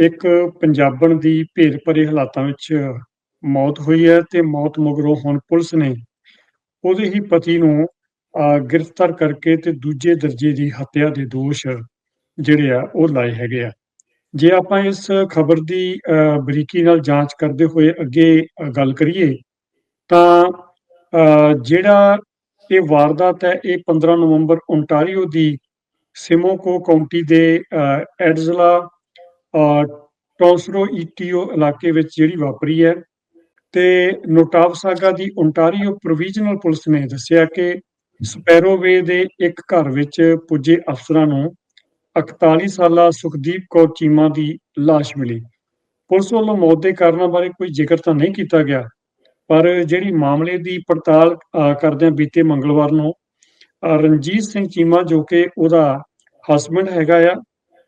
ਇੱਕ ਪੰਜਾਬਣ ਦੀ ਭੇਦ ਭਰੇ ਹਾਲਾਤਾਂ ਵਿੱਚ ਮੌਤ ਹੋਈ ਹੈ ਤੇ ਮੌਤ ਮਗਰੋਂ ਹੁਣ ਪੁਲਿਸ ਨੇ ਉਹਦੇ ਹੀ ਪਤੀ ਨੂੰ ਅਹ, ਗ੍ਰਿਫਤਾਰ ਕਰਕੇ ਤੇ ਦੂਜੇ ਦਰਜੇ ਦੀ ਹੱਤਿਆ ਦੇ ਦੋਸ਼ ਜਿਹੜੇ ਆ ਉਹ ਲਾਏ ਹੈਗੇ ਆ। ਜੇ ਆਪਾਂ ਇਸ ਖਬਰ ਦੀ ਅਹ, ਬਰੀਕੀ ਨਾਲ ਜਾਂਚ ਕਰਦੇ ਹੋਏ ਅੱਗੇ ਗੱਲ ਕਰੀਏ ਤਾਂ ਅਹ, ਜਿਹੜਾ ਇਹ ਵਾਰਦਾਤ ਹੈ ਇਹ 15 ਨਵੰਬਰ ਓਨਟਾਰੀਓ ਦੀ ਸਿਮੋਕੋ ਕਾਉਂਟੀ ਦੇ ਅਹ, ਐਡਜ਼ਲਾ ਅਹ, ਟੌਸਰੋ ਈਟੀਓ ਇਲਾਕੇ ਵਿੱਚ ਜਿਹੜੀ ਵਾਪਰੀ ਹੈ ਤੇ ਨੋਟਾਵਸਾਗਾ ਦੀ ਓਨਟਾਰੀਓ ਪ੍ਰੋਵੀਜ਼ਨਲ ਪੁਲਿਸ ਨੇ ਦੱਸਿਆ ਕਿ ਸਪੈਰੋਵੇ ਦੇ ਇੱਕ ਘਰ ਵਿੱਚ ਪੁੱਜੇ ਅਫਸਰਾਂ ਨੂੰ 41 ਸਾਲਾ ਸੁਖਦੀਪ ਕੌਰ ਚੀਮਾ ਦੀ ਲਾਸ਼ ਮਿਲੀ। ਪੁਲਿਸ ਵੱਲੋਂ ਮੌਤ ਦੇ ਕਾਰਨਾਂ ਬਾਰੇ ਕੋਈ ਜ਼ਿਕਰ ਤਾਂ ਨਹੀਂ ਕੀਤਾ ਗਿਆ ਪਰ ਜਿਹੜੀ ਮਾਮਲੇ ਦੀ ਪੜਤਾਲ ਕਰਦਿਆਂ ਬੀਤੇ ਮੰਗਲਵਾਰ ਨੂੰ ਰਣਜੀਤ ਸਿੰਘ ਚੀਮਾ ਜੋ ਕਿ ਉਹਦਾ ਹਸਬੰਡ ਹੈਗਾ ਆ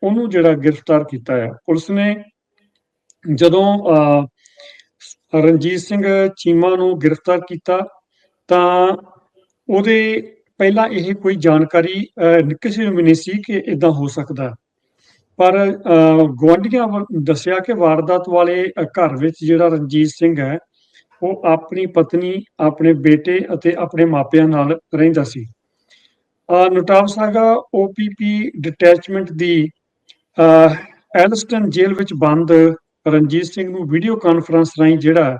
ਉਹਨੂੰ ਜਿਹੜਾ ਗ੍ਰਿਫਤਾਰ ਕੀਤਾ ਹੈ ਪੁਲਿਸ ਨੇ ਜਦੋਂ ਅਹ, ਰਣਜੀਤ ਸਿੰਘ ਚੀਮਾ ਨੂੰ ਗ੍ਰਿਫਤਾਰ ਕੀਤਾ ਤਾਂ ਉਹਦੇ ਪਹਿਲਾਂ ਇਹ ਕੋਈ ਜਾਣਕਾਰੀ ਕਿਸੇ ਨੂੰ ਵੀ ਨਹੀਂ ਸੀ ਕਿ ਇਦਾਂ ਹੋ ਸਕਦਾ। ਪਰ ਅਹ, ਗੁਆਂਢੀਆਂ ਵੱਲ ਦੱਸਿਆ ਕਿ ਵਾਰਦਾਤ ਵਾਲੇ ਘਰ ਵਿੱਚ ਜਿਹੜਾ ਰਣਜੀਤ ਸਿੰਘ ਹੈ ਉਹ ਆਪਣੀ ਪਤਨੀ ਆਪਣੇ ਬੇਟੇ ਅਤੇ ਆਪਣੇ ਮਾਪਿਆਂ ਨਾਲ ਰਹਿੰਦਾ ਸੀ। ਅਹ, ਨਟਾਵਸਾਗਾ ਓਪੀਪੀ ਡਿਟੈਚਮੈਂਟ ਦੀ ਐਲਸਟਨ ਜੇਲ੍ਹ ਵਿੱਚ ਬੰਦ ਰਣਜੀਤ ਸਿੰਘ ਨੂੰ ਵੀਡੀਓ ਕਾਨਫਰੰਸ ਰਾਹੀਂ ਜਿਹੜਾ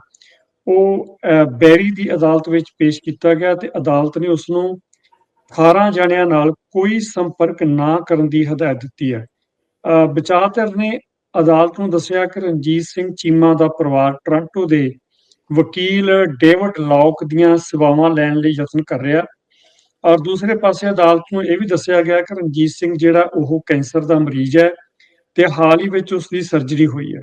ਉਹ ਬੈਰੀ ਦੀ ਅਦਾਲਤ ਵਿੱਚ ਪੇਸ਼ ਕੀਤਾ ਗਿਆ ਤੇ ਅਦਾਲਤ ਨੇ ਉਸ ਨੂੰ 18 ਜਣਿਆਂ ਨਾਲ ਕੋਈ ਸੰਪਰਕ ਨਾ ਕਰਨ ਦੀ ਹਦਾਇਤ ਦਿੱਤੀ ਹੈ। ਵਿਚਾਰਧਰ ਨੇ ਅਦਾਲਤ ਨੂੰ ਦੱਸਿਆ ਕਿ ਰਣਜੀਤ ਸਿੰਘ ਚੀਮਾ ਦਾ ਪਰਿਵਾਰ ਟੋਰਾਂਟੋ ਦੇ ਵਕੀਲ ਡੇਵਿਡ ਲੌਕ ਦੀਆਂ ਸੇਵਾਵਾਂ ਲੈਣ ਲਈ ਯਤਨ ਕਰ ਰਿਹਾ ਔਰ ਦੂਸਰੇ ਪਾਸੇ ਅਦਾਲਤ ਨੂੰ ਇਹ ਵੀ ਦੱਸਿਆ ਗਿਆ ਕਿ ਰਣਜੀਤ ਸਿੰਘ ਜਿਹੜਾ ਉਹ ਕੈਂਸਰ ਦਾ ਮਰੀਜ਼ ਹੈ। ਤੇ ਹਾਲ ਹੀ ਵਿੱਚ ਉਸ ਦੀ ਸਰਜਰੀ ਹੋਈ ਹੈ।